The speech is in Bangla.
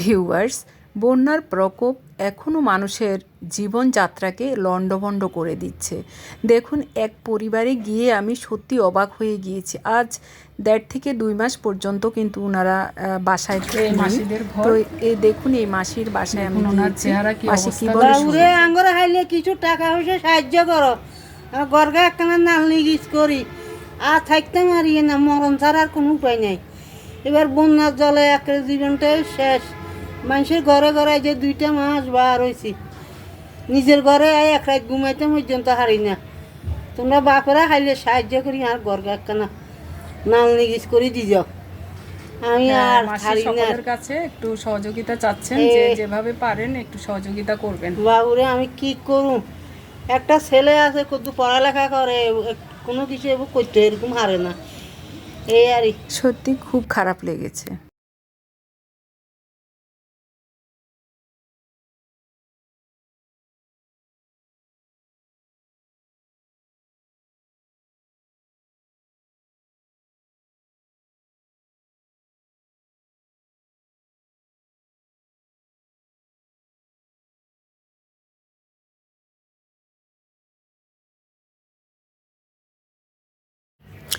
ভিউয়ার্স বন্যার প্রকোপ এখনও মানুষের জীবনযাত্রাকে লণ্ডভণ্ড করে দিচ্ছে। দেখুন এক পরিবারে গিয়ে আমি সত্যি অবাক হয়ে গিয়েছি। আজ দেড় থেকে দুই মাস পর্যন্ত কিন্তু ওনারা বাসায়। তো এই দেখুন এই মাসির বাসায় আমি ওনার চেহারা কি মাসি কি বলে বাবুরে আঙ্গরে হাইলে কিছু টাকা পয়সা সাহায্য করো। গরগা একখানা নালনি গিস করি। আর থাকতে মারি না মরণ ছাড়া আর কোনো উপায় নাই। এবার বন্যার জলে এক জীবনটাই শেষ। মানুষের ঘরে ঘরে যে দুইটা মাস বার হয়েছি নিজের ঘরে এক রাত ঘুমাইতে পর্যন্ত হারি না। তোমরা বাপেরা হাইলে সাহায্য করি আর গরগা একখানা নালনি গিস করি দি যাও। আমি হ্যাঁ, আর হারি না। কাছে একটু সহযোগিতা চাচ্ছেন যে যেভাবে পারেন একটু সহযোগিতা করবেন। বাবুরে আমি কি করুম? একটা ছেলে আছে কত পড়ালেখা করে কোনো কিছু করতে এরকম হারে না। এই আরই সত্যি খুব খারাপ লেগেছে।